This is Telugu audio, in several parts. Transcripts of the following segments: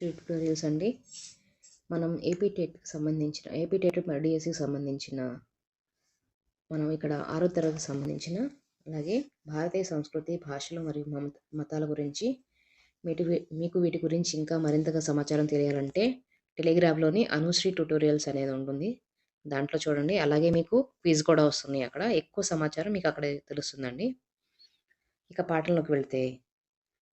ట్యూటోరియల్స్ అండి. మనం ఏపీ టెట్కి సంబంధించిన ఏపీ టెట్ మరియు డిఎస్సికి సంబంధించిన మనం ఇక్కడ ఆరో తరగతికి సంబంధించిన అలాగే భారతీయ సంస్కృతి భాషలు మరియు మతాల గురించి వీటి మీకు వీటి గురించి ఇంకా మరింతగా సమాచారం తెలియాలంటే టెలిగ్రామ్లోని అనుశ్రీ ట్యూటోరియల్స్ అనేది ఉంటుంది. దాంట్లో చూడండి. అలాగే మీకు క్విజ్ కూడా వస్తుంది అక్కడ. ఎక్కువ సమాచారం మీకు అక్కడ తెలుస్తుందండి. ఇక పాఠంలోకి వెళ్తే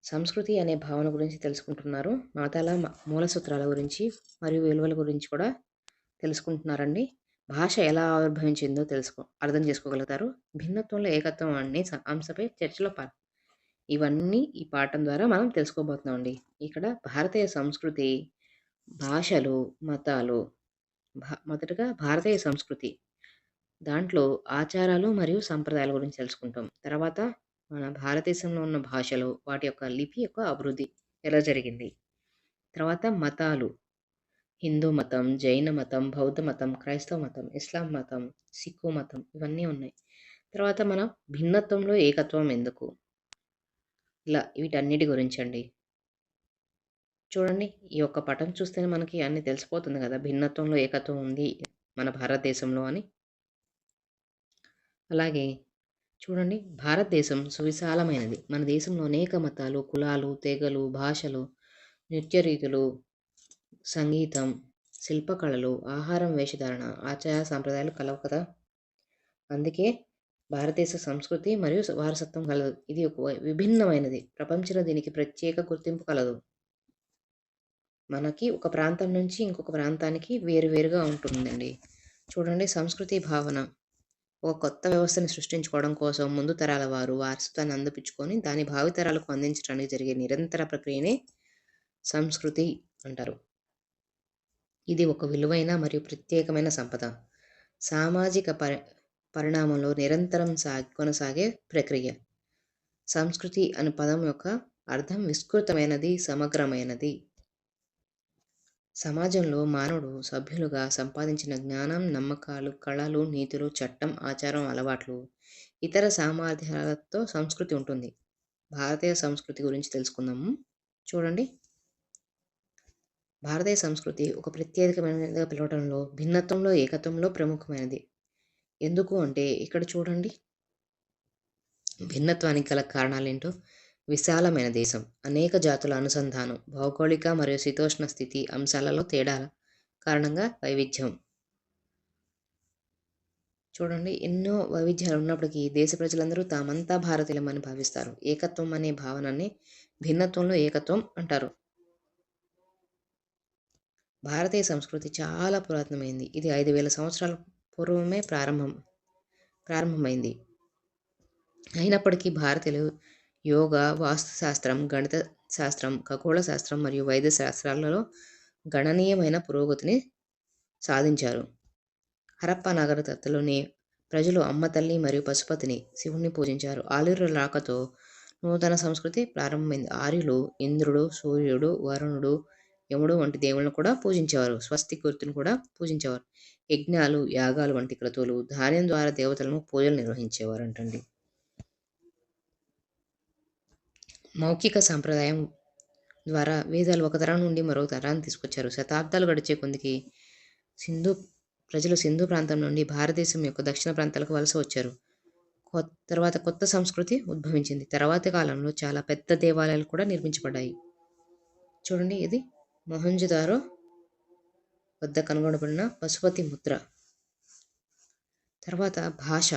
సంస్కృతి అనే భావన గురించి తెలుసుకుంటున్నారు. మాతాల మూల సూత్రాల గురించి మరియు విలువల గురించి కూడా తెలుసుకుంటున్నారండి. భాష ఎలా ఆవిర్భవించిందో తెలుసుకో అర్థం చేసుకోగలుగుతారు. భిన్నత్వంలో ఏకత్వం అనే అంశపై చర్చలో పా ఇవన్నీ ఈ పాఠం ద్వారా మనం తెలుసుకోబోతున్నామండి. ఇక్కడ భారతీయ సంస్కృతి భాషలు మతాలు భా మొదటగా భారతీయ సంస్కృతి దాంట్లో ఆచారాలు మరియు సంప్రదాయాల గురించి తెలుసుకుంటాం. తర్వాత మన భారతదేశంలో ఉన్న భాషలు వాటి యొక్క లిపి యొక్క అభివృద్ధి ఎలా జరిగింది? తర్వాత మతాలు. హిందూ మతం జైన మతం బౌద్ధ మతం క్రైస్తవ మతం ఇస్లాం మతం సిక్కు మతం ఇవన్నీ ఉన్నాయి. తర్వాత మన భిన్నత్వంలో ఏకత్వం ఎందుకు? ఇలా వీటన్నిటి గురించి అండి చూడండి ఈ యొక్క పటం చూస్తేనే మనకి అన్ని తెలిసిపోతుంది కదా భిన్నత్వంలో ఏకత్వం ఉంది మన భారతదేశంలో అని. అలాగే చూడండి భారతదేశం సువిశాలమైనది. మన దేశంలో అనేక మతాలు కులాలు తెగలు భాషలు నృత్య రీతులు సంగీతం శిల్పకళలు ఆహారం వేషధారణ ఆచార సాంప్రదాయాలు కలవు కదా? అందుకే భారతదేశ సంస్కృతి మరియు వారసత్వం కలదు. ఇది ఒక విభిన్నమైనది. ప్రపంచంలో దీనికి ప్రత్యేక గుర్తింపు కలదు. మనకి ఒక ప్రాంతం నుంచి ఇంకొక ప్రాంతానికి వేరువేరుగా ఉంటుందండి. చూడండి సంస్కృతి భావన. ఒక కొత్త వ్యవస్థని సృష్టించుకోవడం కోసం ముందు తరాల వారు వారసత్వాన్ని అందిపించుకొని దాని భావితరాలకు అందించడానికి జరిగే నిరంతర ప్రక్రియనే సంస్కృతి అంటారు. ఇది ఒక విలువైన మరియు ప్రత్యేకమైన సంపద. సామాజిక పరి పరిణామంలో నిరంతరం సాగి కొనసాగే ప్రక్రియ. సంస్కృతి అనే పదం యొక్క అర్థం విస్తృతమైనది సమగ్రమైనది. సమాజంలో మానవుడు సభ్యులుగా సంపాదించిన జ్ఞానం నమ్మకాలు కళలు నీతులు చట్టం ఆచారం అలవాట్లు ఇతర సామర్థ్యాలతో సంస్కృతి ఉంటుంది. భారతీయ సంస్కృతి గురించి తెలుసుకుందాము చూడండి. భారతీయ సంస్కృతి ఒక ప్రత్యేకమైనదిగా పిలవడంలో భిన్నత్వంలో ఏకత్వంలో ప్రముఖమైనది. ఎందుకు అంటే ఇక్కడ చూడండి. భిన్నత్వానికి గల కారణాలేంటో? విశాలమైన దేశం. అనేక జాతుల అనుసంధానం భౌగోళిక మరియు శీతోష్ణ స్థితి అంశాలలో తేడాల కారణంగా వైవిధ్యం. చూడండి ఎన్నో వైవిధ్యాలు ఉన్నప్పటికీ దేశ ప్రజలందరూ తామంతా భారతీయులమని భావిస్తారు. ఏకత్వం అనే భావనని భిన్నత్వంలో ఏకత్వం అంటారు. భారతీయ సంస్కృతి చాలా పురాతనమైంది. ఇది ఐదు వేల సంవత్సరాల పూర్వమే ప్రారంభం ప్రారంభమైంది. అయినప్పటికీ భారతీయులు యోగా వాస్తుశాస్త్రం గణిత శాస్త్రం ఖగోళ శాస్త్రం మరియు వైద్య శాస్త్రాలలో గణనీయమైన పురోగతిని సాధించారు. హరప్ప నాగరికతలోని ప్రజలు అమ్మతల్లి మరియు పశుపతిని శివుణ్ణి పూజించారు. ఆర్యుల రాకతో నూతన సంస్కృతి ప్రారంభమైంది. ఆర్యులు ఇంద్రుడు సూర్యుడు వరుణుడు యముడు వంటి దేవుళ్ళను కూడా పూజించేవారు. స్వస్తి గుర్తును కూడా పూజించేవారు. యజ్ఞాలు యాగాలు వంటి క్రతువులు ధాన్యం ద్వారా దేవతలను పూజలు నిర్వహించేవారు అంటండి మౌఖిక సాంప్రదాయం ద్వారా వేదాలు ఒక తరం నుండి మరో తరాన్ని తీసుకొచ్చారు. శతాబ్దాలు గడిచే కొందికి సింధు ప్రజలు సింధు ప్రాంతం నుండి భారతదేశం యొక్క దక్షిణ ప్రాంతాలకు వలస వచ్చారు. తర్వాత కొత్త సంస్కృతి ఉద్భవించింది. తర్వాతి కాలంలో చాలా పెద్ద దేవాలయాలు కూడా నిర్మించబడ్డాయి. చూడండి ఇది మొహంజదారో వద్ద కనుగొనబడిన పశుపతి ముద్ర. తర్వాత భాష.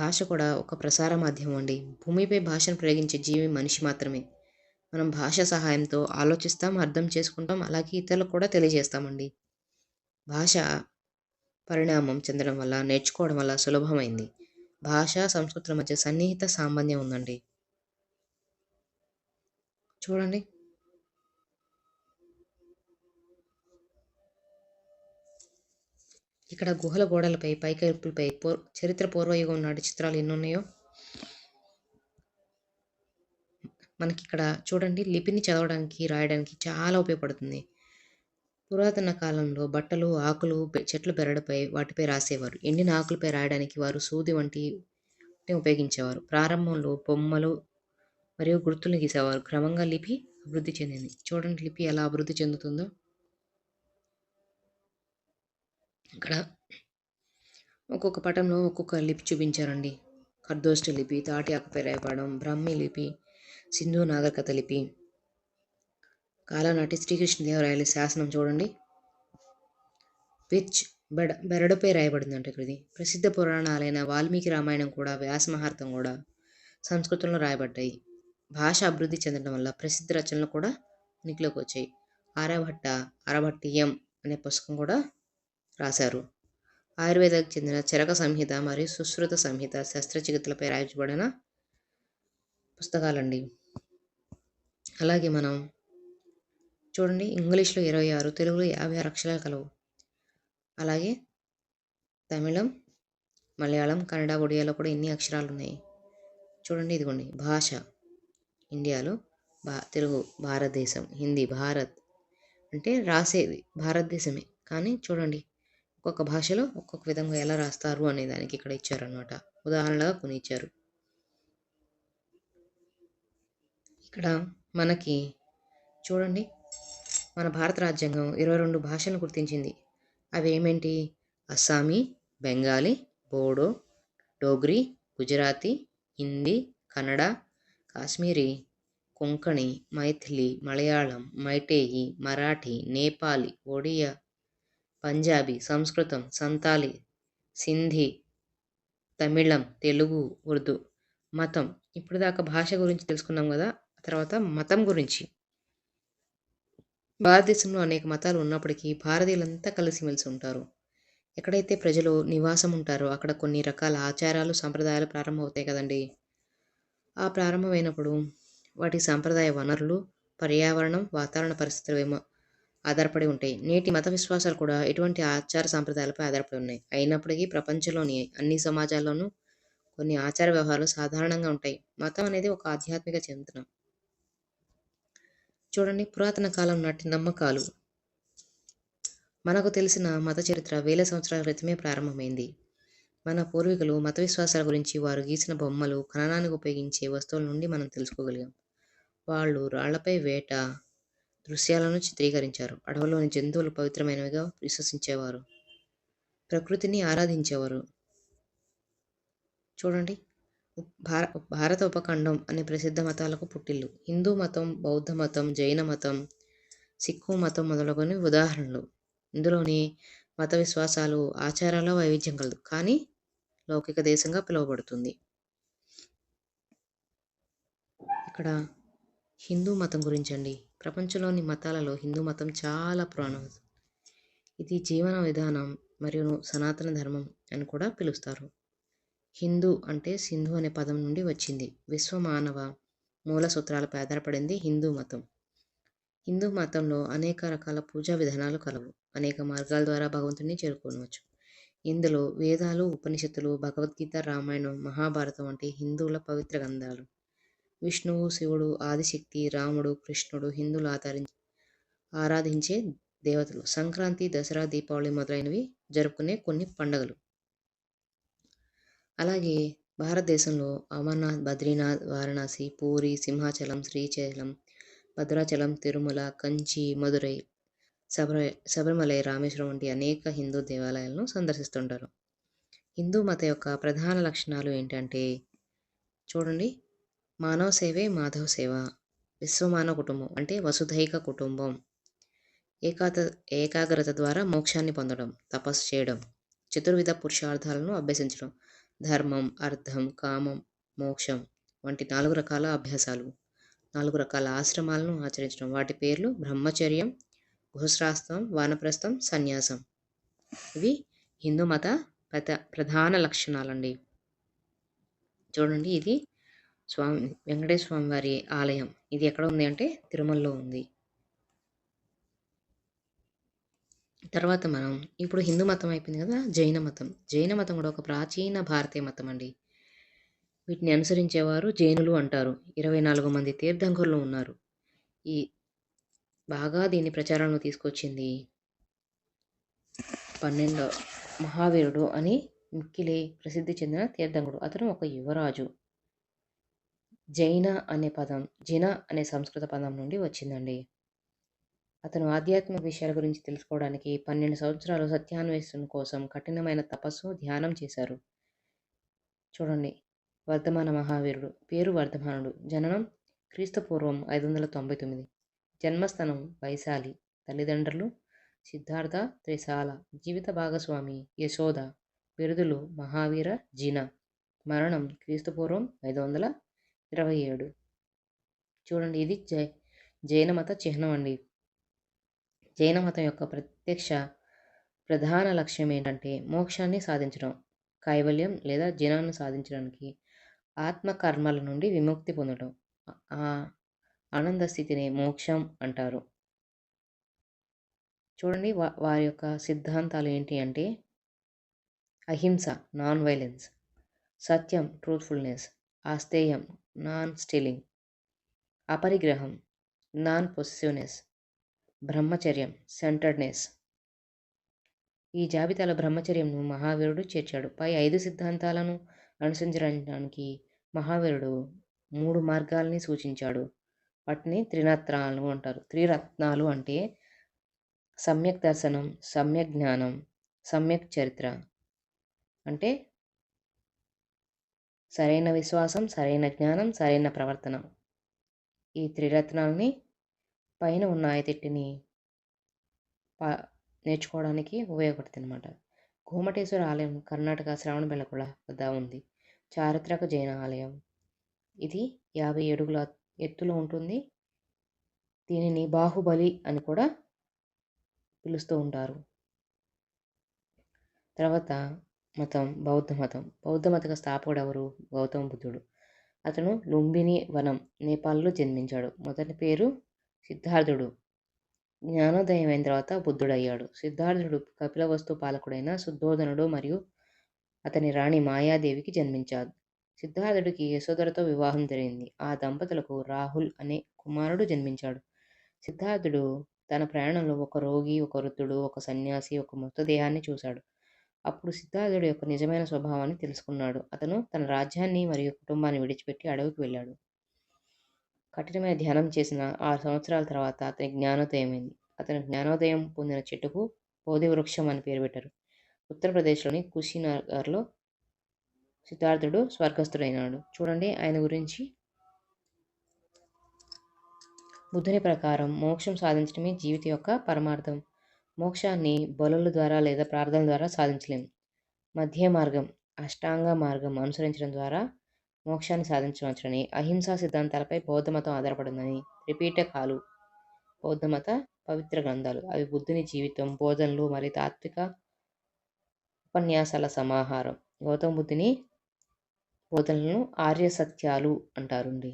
భాష కూడా ఒక ప్రసార మాధ్యమం అండి. భూమిపై భాషను ప్రయోగించే జీవి మనిషి మాత్రమే. మనం భాష సహాయంతో ఆలోచిస్తాం అర్థం చేసుకుంటాం అలాగే ఇతరులకు కూడా తెలియజేస్తామండి. భాష పరిణామం చెందడం వల్ల నేర్చుకోవడం వల్ల సులభమైంది. భాష సంస్కృతుల మధ్య సన్నిహిత సాంబంధ్యం ఉందండి. చూడండి. ఇక్కడ గుహల గోడలపై పైకప్పులపై పో చరిత్ర పూర్వయుగం నాటి చిత్రాలు ఎన్ని ఉన్నాయో మనకి ఇక్కడ చూడండి లిపిని చదవడానికి రాయడానికి చాలా ఉపయోగపడుతుంది. పురాతన కాలంలో బట్టలు ఆకులు చెట్లు బెరడుపై వాటిపై రాసేవారు. ఎండిన ఆకులపై రాయడానికి వారు సూది వంటి ఉపయోగించేవారు. ప్రారంభంలో బొమ్మలు మరియు గుర్తులు గీసేవారు. క్రమంగా లిపి అభివృద్ధి చెందింది. చూడండి లిపి ఎలా అభివృద్ధి చెందుతుందో. ఇక్కడ ఒక్కొక్క పటంలో ఒక్కొక్క లిపి చూపించారండి. ఖర్దోష్ట లిపి తాటి ఆకుపై రాయబడడం బ్రాహ్మీ లిపి సింధు నాగరికత లిపి. కాలనాటి శ్రీకృష్ణదేవరాయల శాసనం చూడండి. పిచ్ బెడ బెరడుపై రాయబడిందంట ఇక్కడ ఇది ప్రసిద్ధ పురాణాలైన వాల్మీకి రామాయణం కూడా వ్యాసమహార్థం కూడా సంస్కృతంలో రాయబడ్డాయి. భాష అభివృద్ధి చెందడం వల్ల ప్రసిద్ధ రచనలు కూడా ఉనికిలోకి వచ్చాయి. ఆర్యభట్ట అరభట్టియం అనే పుస్తకం కూడా రాశారు. ఆయుర్వేదకు చెందిన చరక సంహిత మరియు సుశ్రుత సంహిత శస్త్రచికిత్సలపై రాయించబడిన పుస్తకాలండి. అలాగే మనం చూడండి ఇంగ్లీష్లో ఇరవై ఆరు తెలుగులో యాభై ఆరు అక్షరాలు కలవు. అలాగే తమిళం మలయాళం కన్నడ ఒడియాలో కూడా ఎన్ని అక్షరాలు ఉన్నాయి చూడండి ఇదిగోండి భాష ఇండియాలో భా తెలుగు భారతదేశం హిందీ భారత్ అంటే రాసేది భారతదేశమే. కానీ చూడండి ఒక్కొక్క భాషలో ఒక్కొక్క విధంగా ఎలా రాస్తారు అనే దానికి ఇక్కడ ఇచ్చారనమాట ఉదాహరణగా కొన్ని ఇచ్చారు ఇక్కడ మనకి చూడండి. మన భారత రాజ్యాంగం ఇరవై రెండు భాషలను గుర్తించింది. అవి ఏమేంటి అస్సామీ బెంగాలీ బోడో డోగ్రీ గుజరాతీ హిందీ కన్నడ కాశ్మీరీ కొంకణి మైథిలి మలయాళం మైటేయి మరాఠీ నేపాలి ఒడియా పంజాబీ సంస్కృతం సంతాలి సింధీ తమిళం తెలుగు ఉర్దూ. మతం. ఇప్పుడు దాకా భాష గురించి తెలుసుకున్నాం కదా తర్వాత మతం గురించి. భారతదేశంలో అనేక మతాలు ఉన్నప్పటికీ భారతీయులంతా కలిసిమెలిసి ఉంటారు. ఎక్కడైతే ప్రజలు నివాసం ఉంటారో అక్కడ కొన్ని రకాల ఆచారాలు సంప్రదాయాలు ప్రారంభమవుతాయి కదండి. ఆ ప్రారంభమైనప్పుడు వాటి సాంప్రదాయ వనరులు పర్యావరణం వాతావరణ పరిస్థితులు ఏమో ఆధారపడి ఉంటాయి. నేటి మత విశ్వాసాలు కూడా ఎటువంటి ఆచార సాంప్రదాయాలపై ఆధారపడి ఉన్నాయి. అయినప్పటికీ ప్రపంచంలోని అన్ని సమాజాల్లోనూ కొన్ని ఆచార వ్యవహారాలు సాధారణంగా ఉంటాయి. మతం అనేది ఒక ఆధ్యాత్మిక చింతన. చూడండి పురాతన కాలం నాటి నమ్మకాలు. మనకు తెలిసిన మత చరిత్ర వేల సంవత్సరాల క్రితమే ప్రారంభమైంది. మన పూర్వీకులు మత విశ్వాసాల గురించి వారు గీసిన బొమ్మలు ఖననానికి ఉపయోగించే వస్తువుల నుండి మనం తెలుసుకోగలిగాం. వాళ్ళు రాళ్ళపై వేట దృశ్యాలను చిత్రీకరించారు. అడవులోని జంతువులు పవిత్రమైనవిగా విశ్వసించేవారు. ప్రకృతిని ఆరాధించేవారు. చూడండి. భార భారత ఉపఖండం అనే ప్రసిద్ధ మతాలకు పుట్టిల్లు. హిందూ మతం బౌద్ధ మతం జైన మతం సిక్కు మతం మొదలగుని ఉదాహరణలు. ఇందులోని మత విశ్వాసాలు ఆచారాల వైవిధ్యం కలదు. కానీ లౌకిక దేశంగా పిలువబడుతుంది. ఇక్కడ హిందూ మతం గురించి అండి ప్రపంచంలోని మతాలలో హిందూ మతం చాలా పురాణం. ఇది జీవన విధానం మరియు సనాతన ధర్మం అని కూడా పిలుస్తారు. హిందూ అంటే సింధు అనే పదం నుండి వచ్చింది. విశ్వ మానవ మూల సూత్రాలపై ఆధారపడింది హిందూ మతం. హిందూ మతంలో అనేక రకాల పూజా విధానాలు కలవు. అనేక మార్గాల ద్వారా భగవంతుని చేరుకోవచ్చు. ఇందులో వేదాలు ఉపనిషత్తులు భగవద్గీత రామాయణం మహాభారతం వంటి హిందువుల పవిత్ర గ్రంథాలు. విష్ణువు శివుడు ఆదిశక్తి రాముడు కృష్ణుడు హిందువులు ఆదరించి ఆరాధించే దేవతలు. సంక్రాంతి దసరా దీపావళి మొదలైనవి జరుపుకునే కొన్ని పండగలు. అలాగే భారతదేశంలో అమర్నాథ్ బద్రీనాథ్ వారణాసి పూరి సింహాచలం శ్రీశైలం భద్రాచలం తిరుమల కంచి మదురై శబర శబరిమలై రామేశ్వరం వంటి అనేక హిందూ దేవాలయాలను సందర్శిస్తుంటారు. హిందూ మత యొక్క ప్రధాన లక్షణాలు ఏంటంటే చూడండి మానవ సేవే మాధవ సేవ. విశ్వమానవ కుటుంబం అంటే వసుధైక కుటుంబం. ఏకాత ఏకాగ్రత ద్వారా మోక్షాన్ని పొందడం తపస్సు చేయడం చతుర్విధ పురుషార్థాలను అభ్యసించడం ధర్మం అర్థం కామం మోక్షం వంటి నాలుగు రకాల అభ్యాసాలు. నాలుగు రకాల ఆశ్రమాలను ఆచరించడం. వాటి పేర్లు బ్రహ్మచర్యం గృహస్థాశ్రమం వానప్రస్థం సన్యాసం. ఇవి హిందూ మత ప్రధ ప్రధాన లక్షణాలండి. చూడండి ఇది స్వామి వెంకటేశ్వర స్వామి వారి ఆలయం. ఇది ఎక్కడ ఉంది అంటే తిరుమలలో ఉంది. తర్వాత మనం ఇప్పుడు హిందూ మతం అయిపోయింది కదా జైన మతం. జైన మతం కూడా ఒక ప్రాచీన భారతీయ మతం అండి. వీటిని అనుసరించేవారు జైనులు అంటారు. ఇరవై నాలుగు మంది తీర్థంకరులు ఉన్నారు. ఈ బాగా దీని ప్రచారంలో తీసుకొచ్చింది పన్నెండో మహావీరుడు అని మిక్కిలి ప్రసిద్ధి చెందిన తీర్థంకుడు అతను ఒక యువరాజు. జైన అనే పదం జిన అనే సంస్కృత పదం నుండి వచ్చిందండి. అతను ఆధ్యాత్మిక విషయాల గురించి తెలుసుకోవడానికి పన్నెండు సంవత్సరాలు సత్యాన్వేషణ కోసం కఠినమైన తపస్సు ధ్యానం చేశారు. చూడండి. వర్ధమాన మహావీరుడు. పేరు వర్ధమానుడు. జననం క్రీస్తుపూర్వం ఐదు వందల తొంభై తొమ్మిది. జన్మస్థానం వైశాలి. తల్లిదండ్రులు సిద్ధార్థ త్రిశాల. జీవిత భాగస్వామి యశోద. బిరుదులు మహావీర జిన. మరణం క్రీస్తుపూర్వం ఐదు వందల ఇరవై ఏడు చూడండి ఇది జై జైన మత చిహ్నం అండి. జైన మతం యొక్క ప్రత్యక్ష ప్రధాన లక్ష్యం ఏంటంటే మోక్షాన్ని సాధించడం కైవల్యం లేదా జినాన్ని సాధించడానికి ఆత్మకర్మల నుండి విముక్తి పొందడం ఆ ఆనంద స్థితిని మోక్షం అంటారు. చూడండి వా వారి యొక్క సిద్ధాంతాలు ఏంటి అంటే అహింస నాన్ వైలెన్స్ సత్యం ట్రూత్ఫుల్నెస్ ఆస్తేయం నాన్ స్టీలింగ్. అపరిగ్రహం. Non possessiveness. బ్రహ్మచర్యం. సెంటర్డ్నెస్. ఈ జాబితాలో బ్రహ్మచర్యంను మహావీరుడు చేర్చాడు. పై ఐదు సిద్ధాంతాలను అనుసరించడానికి మహావీరుడు మూడు మార్గాల్ని సూచించాడు. వాటిని త్రిరత్నాలు అంటారు. త్రిరత్నాలు అంటే సమ్యక్ దర్శనం సమ్యక్ జ్ఞానం సమ్యక్ చరిత్ర. అంటే సరైన విశ్వాసం సరైన జ్ఞానం సరైన ప్రవర్తన. ఈ త్రిరత్నాలని పైన ఉన్న ఆయతిట్టిని పా నేర్చుకోవడానికి ఉపయోగపడుతుంది అనమాట కోమటేశ్వర ఆలయం కర్ణాటక శ్రవణబెళగుళ వద్ద ఉంది. చారిత్రక జైన ఆలయం. ఇది యాభై ఏడుగుల ఎత్తులో ఉంటుంది. దీనిని బాహుబలి అని కూడా పిలుస్తూ ఉంటారు. తర్వాత మతం బౌద్ధ మతం. బౌద్ధ మత స్థాపకుడు ఎవరు? గౌతమ బుద్ధుడు. అతను లుంబిని వనం నేపాల్లో జన్మించాడు. మొదటి పేరు సిద్ధార్థుడు. జ్ఞానోదయం అయిన తర్వాత బుద్ధుడయ్యాడు. సిద్ధార్థుడు కపిలవస్తు పాలకుడైన శుద్ధోధనుడు మరియు అతని రాణి మాయాదేవికి జన్మించాడు. సిద్ధార్థుడికి యశోదరతో వివాహం జరిగింది. ఆ దంపతులకు రాహుల్ అనే కుమారుడు జన్మించాడు. సిద్ధార్థుడు తన ప్రయాణంలో ఒక రోగి ఒక వృద్ధుడు ఒక సన్యాసి ఒక మృతదేహాన్ని చూశాడు. అప్పుడు సిద్ధార్థుడు యొక్క నిజమైన స్వభావాన్ని తెలుసుకున్నాడు. అతను తన రాజ్యాన్ని మరియు కుటుంబాన్ని విడిచిపెట్టి అడవికి వెళ్ళాడు. కఠినమైన ధ్యానం చేసిన ఆరు సంవత్సరాల తర్వాత అతని జ్ఞానోదయమైంది. అతను జ్ఞానోదయం పొందిన చెట్టుకు బోధి వృక్షం అని పేరు పెట్టారు. ఉత్తరప్రదేశ్లోని కుషినగర్లో సిద్ధార్థుడు స్వర్గస్థుడైనాడు. చూడండి ఆయన గురించి. బుద్ధుని ప్రకారం మోక్షం సాధించడమే జీవిత యొక్క పరమార్థం. మోక్షాన్ని బలుల ద్వారా లేదా ప్రార్థన ద్వారా సాధించలేము. మధ్య మార్గం అష్టాంగ మార్గం అనుసరించడం ద్వారా మోక్షాన్ని సాధించవచ్చని అహింసా సిద్ధాంతాలపై బౌద్ధమతం ఆధారపడిందని త్రిపీఠకాలు బౌద్ధమత పవిత్ర గ్రంథాలు అవి బుద్ధుని జీవితం బోధనలు మరియు తాత్విక ఉపన్యాసాల సమాహారం గౌతమ బుద్ధుని బోధనలను ఆర్య సత్యాలు అంటారండి.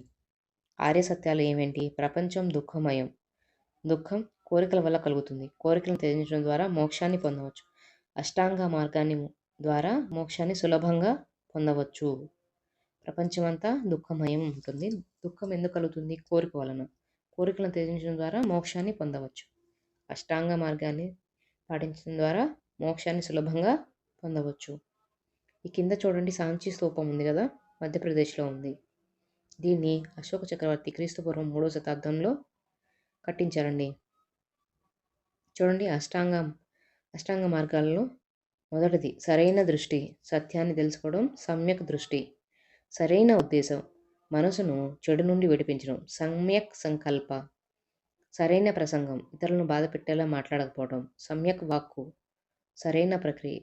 ఆర్య సత్యాలు ఏమేంటి? ప్రపంచం దుఃఖమయం దుఃఖం కోరికల వల్ల కలుగుతుంది. కోరికలను త్యజించడం ద్వారా మోక్షాన్ని పొందవచ్చు. అష్టాంగ మార్గాన్ని ద్వారా మోక్షాన్ని సులభంగా పొందవచ్చు. ప్రపంచమంతా దుఃఖమయం ఉంటుంది. దుఃఖం ఎందుకు కలుగుతుంది? కోరిక వలన. కోరికలను త్యజించడం ద్వారా మోక్షాన్ని పొందవచ్చు. అష్టాంగ మార్గాన్ని పాటించడం ద్వారా మోక్షాన్ని సులభంగా పొందవచ్చు. ఈ కింద చూడండి సాంచి స్తూపం ఉంది కదా? మధ్యప్రదేశ్లో ఉంది. దీన్ని అశోక చక్రవర్తి క్రీస్తుపూర్వం మూడో శతాబ్దంలో కట్టించారండి. చూడండి అష్టాంగ అష్టాంగ మార్గాలలో మొదటిది సరైన దృష్టి సత్యాన్ని తెలుసుకోవడం సమ్యక్ దృష్టి. సరైన ఉద్దేశం మనసును చెడు నుండి విడిపించడం సమ్యక్ సంకల్ప. సరైన ప్రసంగం ఇతరులను బాధ పెట్టేలా మాట్లాడకపోవడం సమ్యక్ వాక్కు. సరైన ప్రక్రియ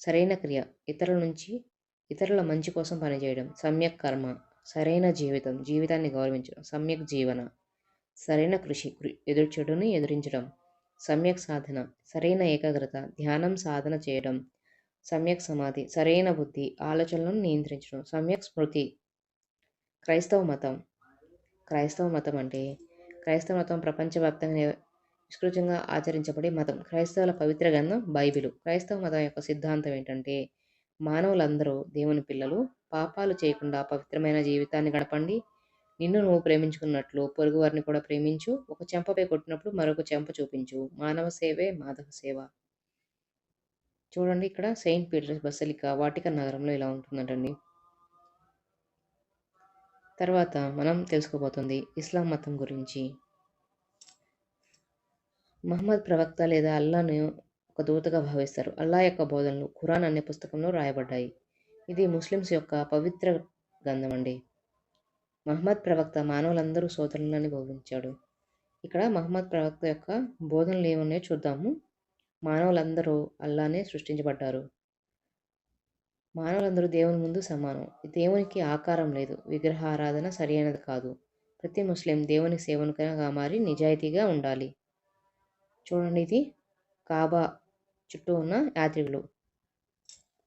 సరైన క్రియ ఇతరుల నుంచి ఇతరుల మంచి కోసం పనిచేయడం సమ్యక్ కర్మ. సరైన జీవితం జీవితాన్ని గౌరవించడం సమ్యక్ జీవన. సరైన కృషి ఎదురు చెడును ఎదురించడం. సమ్యక్ సాధన సరైన ఏకాగ్రత ధ్యానం సాధన చేయడం. సమ్యక్ సమాధి సరైన బుద్ధి ఆలోచనలను నియంత్రించడం. సమ్యక్ స్మృతి క్రైస్తవ మతం. క్రైస్తవ మతం అంటే క్రైస్తవ మతం ప్రపంచవ్యాప్తంగా విస్తృతంగా ఆచరించబడే మతం. క్రైస్తవుల పవిత్ర గ్రంథం బైబిలు. క్రైస్తవ మతం యొక్క సిద్ధాంతం ఏంటంటే మానవులందరూ దేవుని పిల్లలు పాపాలు చేయకుండా పవిత్రమైన జీవితాన్ని గడపండి నిన్ను నువ్వు ప్రేమించుకున్నట్లు పొరుగువారిని కూడా ప్రేమించు. ఒక చెంపపై కొట్టినప్పుడు మరొక చెంప చూపించు. మానవ సేవే మాధవ సేవ. చూడండి ఇక్కడ సెయింట్ పీటర్స్ బసలికా వాటికన్ నగరంలో ఇలా ఉంటుందంటండి. తర్వాత మనం తెలుసుకోబోతుంది ఇస్లాం మతం గురించి. మహమ్మద్ ప్రవక్త లేదా అల్లాను ఒక దూతగా భావిస్తారు. అల్లా యొక్క బోధనలు ఖురాన్ అనే పుస్తకంలో రాయబడ్డాయి. ఇది ముస్లిమ్స్ యొక్క పవిత్ర గ్రంథం అండి మహమ్మద్ ప్రవక్త మానవులందరూ సోదరులని బోధించాడు ఇక్కడ మహమ్మద్ ప్రవక్త యొక్క బోధనలు ఏమున్నాయో చూద్దాము. మానవులందరూ అల్లానే సృష్టించబడ్డారు. మానవులందరూ దేవుని ముందు సమానం. దేవునికి ఆకారం లేదు. విగ్రహారాధన సరైనది కాదు. ప్రతి ముస్లిం దేవుని సేవనుగా మారి నిజాయితీగా ఉండాలి. చూడండి ఇది. కాబా చుట్టూ ఉన్న యాత్రికులు.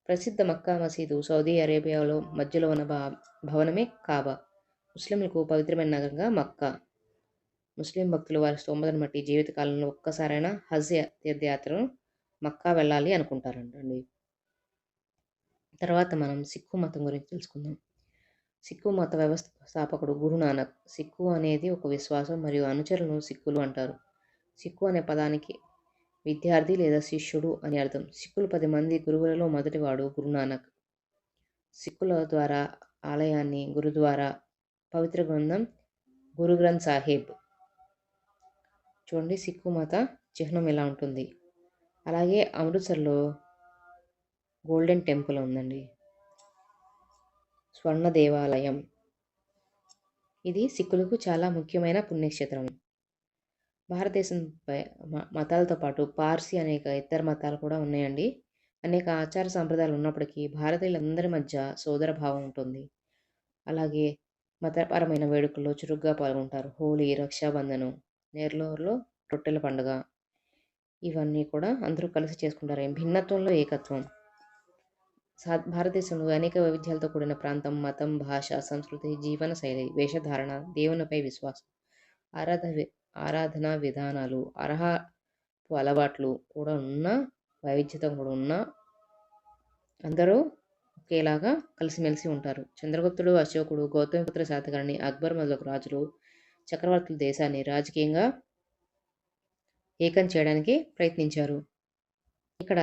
ప్రసిద్ధ మక్కా మసీదు సౌదీ అరేబియాలో మధ్యలో ఉన్న భవనమే కాబా. ముస్లింలకు పవిత్రమైన నగరంగా మక్కా. ముస్లిం భక్తులు వారి స్తోమతను బట్టి జీవితకాలంలో ఒక్కసారైనా హజ్ తీర్థయాత్రను మక్కా వెళ్ళాలి అనుకుంటారంటండి. తర్వాత మనం సిక్కు మతం గురించి తెలుసుకుందాం. సిక్కు మత వ్యవస్థాపకుడు గురునానక్ సిక్కు అనేది ఒక విశ్వాసం మరియు అనుచరులను సిక్కులు అంటారు. సిక్కు అనే పదానికి విద్యార్థి లేదా శిష్యుడు అని అర్థం. సిక్కులు పది మంది గురువులలో మొదటివాడు గురునానక్ సిక్కుల ద్వారా ఆలయాన్ని గురుద్వారా పవిత్ర గ్రంథం గురు గ్రంథ్ సాహిబ్. చూడండి సిక్కు మత చిహ్నం ఎలా ఉంటుంది. అలాగే అమృత్సర్లో గోల్డెన్ టెంపుల్ ఉందండి. స్వర్ణ దేవాలయం. ఇది సిక్కులకు చాలా ముఖ్యమైన పుణ్యక్షేత్రం. భారతదేశం మతాలతో పాటు పార్సీ అనేక ఇతర మతాలు కూడా ఉన్నాయండి. అనేక ఆచార సంప్రదాయాలు ఉన్నప్పటికీ భారతీయులందరి మధ్య సోదర భావం ఉంటుంది. అలాగే మతపరమైన వేడుకల్లో చురుగ్గా పాల్గొంటారు. హోలీ రక్షాబంధనం నేర్లూరులో రొట్టెల పండుగ ఇవన్నీ కూడా అందరూ కలిసి చేసుకుంటారు. భిన్నత్వంలో ఏకత్వం. సా భారతదేశంలో అనేక వైవిధ్యాలతో కూడిన ప్రాంతం మతం భాష సంస్కృతి జీవన శైలి వేషధారణ దేవునిపై విశ్వాసం ఆరాధ ఆరాధన విధానాలు అర్హపు అలవాట్లు కూడా ఉన్న వైవిధ్యత కూడా ఉన్న అందరూ ఒకేలాగా కలిసిమెలిసి ఉంటారు. చంద్రగుప్తుడు అశోకుడు గౌతమిపుత్ర శాతకర్ణి అక్బర్ మొదలగు రాజులు చక్రవర్తుల దేశాన్ని రాజకీయంగా ఏకం చేయడానికి ప్రయత్నించారు. ఇక్కడ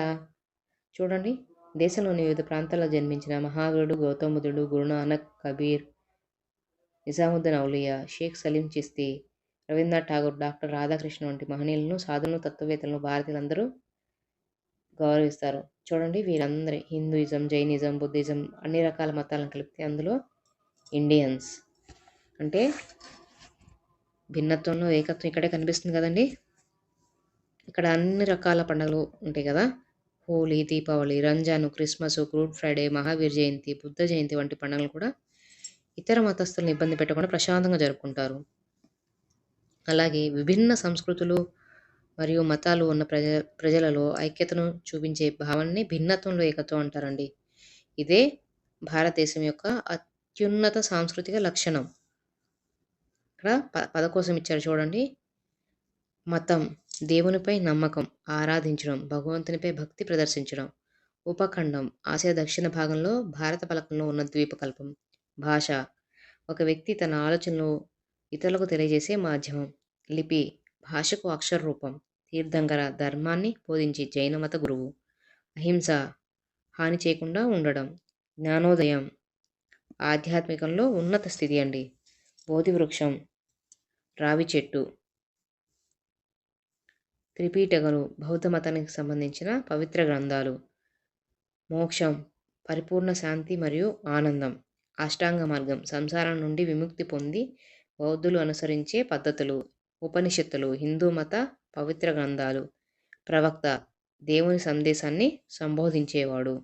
చూడండి దేశంలోని వివిధ ప్రాంతాల్లో జన్మించిన మహావీరుడు గౌతమ బుద్ధుడు గురునానక్ కబీర్ నిజాముద్దీన్ ఔలియా షేక్ సలీం చిస్తీ రవీంద్రనాథ్ ఠాగూర్ డాక్టర్ రాధాకృష్ణ వంటి మహనీయులను సాధులను తత్వవేత్తలను భారతీయులందరూ గౌరవిస్తారు. చూడండి వీరందరూ హిందూయిజం జైనిజం బుద్ధిజం అన్ని రకాల మతాలను కలిపితే అందులో ఇండియన్స్ అంటే భిన్నత్వంలో ఏకత్వం ఇక్కడే కనిపిస్తుంది కదండి. ఇక్కడ అన్ని రకాల పండుగలు ఉంటాయి కదా. Holi Deepavali Ramzan Christmas Good Friday Mahavir Jayanti Buddha Jayanti వంటి పండుగలు కూడా ఇతర మతస్థులను ఇబ్బంది పెట్టకుండా ప్రశాంతంగా జరుపుకుంటారు. అలాగే విభిన్న సంస్కృతులు మరియు మతాలు ఉన్న ప్రజ ప్రజలలో ఐక్యతను చూపించే భావనని భిన్నత్వంలో ఏకత్వం అంటారండి. ఇదే భారతదేశం యొక్క అత్యున్నత సాంస్కృతిక లక్షణం. ఇక్కడ ప పద కోసం ఇచ్చారు చూడండి. మతం దేవునిపై నమ్మకం ఆరాధించడం భగవంతునిపై భక్తి ప్రదర్శించడం. ఉపఖండం ఆసియా దక్షిణ భాగంలో భారత పలకంలో ఉన్న ద్వీపకల్పం. భాష ఒక వ్యక్తి తన ఆలోచనలు ఇతరులకు తెలియజేసే మాధ్యమం. లిపి భాషకు అక్షర రూపం తీర్థంకర ధర్మాన్ని బోధించి జైన మత గురువు. అహింస హాని చేయకుండా ఉండడం. జ్ఞానోదయం ఆధ్యాత్మికంలో ఉన్నత స్థితి అండి. బోధి వృక్షం రావి చెట్టు త్రిపీఠకలు బౌద్ధ మతానికి సంబంధించిన పవిత్ర గ్రంథాలు. మోక్షం పరిపూర్ణ శాంతి మరియు ఆనందం. అష్టాంగ మార్గం సంసారం నుండి విముక్తి పొంది బౌద్ధులు అనుసరించే పద్ధతులు. ఉపనిషత్తులు హిందూ మత పవిత్ర గ్రంథాలు ప్రవక్త దేవుని సందేశాన్ని సంబోధించేవాడు.